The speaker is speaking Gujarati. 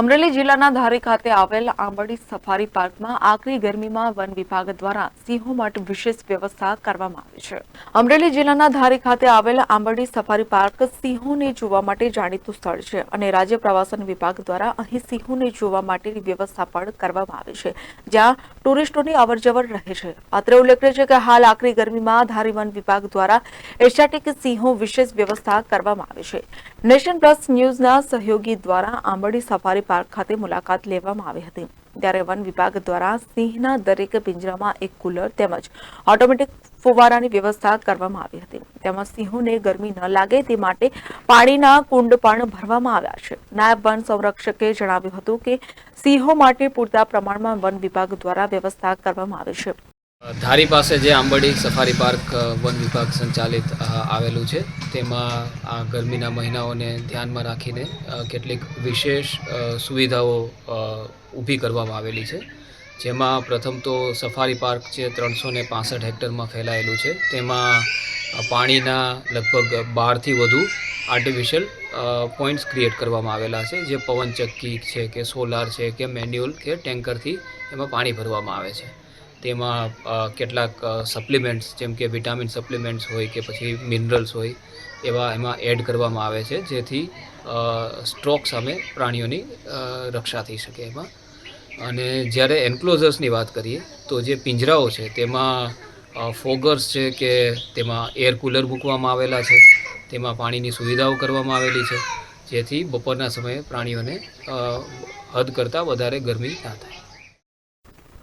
અમરેલી જિલ્લાના ધારી ખાતે આવેલ આંબડી સફારી પાર્કમાં આકરી ગરમીમાં વન વિભાગ દ્વારા સિંહો માટે વિશેષ વ્યવસ્થા કરવામાં આવી છે. અમરેલી જિલ્લાના ધારી ખાતે આવેલ આંબડી સફારી પાર્ક સિંહોને જોવા માટે જાણીતું સ્થળ છે અને રાજ્ય પ્રવાસન વિભાગ દ્વારા અહીં સિંહોને જોવા માટેની વ્યવસ્થા પણ કરવામાં આવી છે, જ્યાં ટુરિસ્ટોની અવરજવર રહે છે. અત્રે ઉલ્લેખનીય છે કે હાલ આકરી ગરમીમાં ધારી વન વિભાગ દ્વારા એશિયાટિક સિંહો વિશેષ વ્યવસ્થા કરવામાં આવી છે. નેશન પ્લસ ન્યૂઝના સહયોગી દ્વારા આંબડી સફારી પાર્ક ખાતે મુલાકાત લેવામાં આવી હતી. ત્યારે વન વિભાગ દ્વારા સિંહના દરેક પિંજરામાં એક કુલર તેમજ ઓટોમેટિક ફુવારાની વ્યવસ્થા કરવામાં આવી હતી. તેમજ સિંહોને ગરમી ન લાગે તે માટે પાણીના કુંડ પણ ભરવામાં આવ્યા છે. નાયબ વન સંરક્ષકે જણાવ્યું હતું કે સિંહો માટે પૂરતા પ્રમાણમાં વન વિભાગ દ્વારા વ્યવસ્થા કરવામાં આવી છે. ધારી પાસે જે આંબડી સફારી પાર્ક વન વિભાગ સંચાલિત આવેલું છે, તેમાં આ ગરમીના મહિનાઓને ધ્યાનમાં રાખીને કેટલીક વિશેષ સુવિધાઓ ઊભી કરવામાં આવેલી છે. જેમાં પ્રથમ તો સફારી પાર્ક છે ત્રણસો ને પાસઠ હેક્ટરમાં ફેલાયેલું છે. તેમાં પાણીના લગભગ બારથી વધુ આર્ટિફિશિયલ પોઈન્ટ્સ ક્રિએટ કરવામાં આવેલા છે, જે પવનચક્કી છે કે સોલાર છે કે મેન્યુઅલ કે ટેન્કરથી એમાં પાણી ભરવામાં આવે છે. તેમાં કેટલાક સપ્લિમેન્ટ્સ જેમ કે વિટામિન સપ્લિમેન્ટ્સ હોય કે પછી મિનરલ્સ હોય, એવા એમાં એડ કરવામાં આવે છે, જેથી સ્ટ્રોક સામે પ્રાણીઓની રક્ષા થઈ શકે એમાં. અને જ્યારે એન્ક્લોઝર્સની વાત કરીએ, તો જે પિંજરાઓ છે, તેમાં ફોગર્સ છે કે તેમાં એર કુલર મૂકવામાં આવેલા છે, તેમાં પાણીની સુવિધાઓ કરવામાં આવેલી છે, જેથી બપોરના સમયે પ્રાણીઓને હદ કરતાં વધારે ગરમી ના થાય.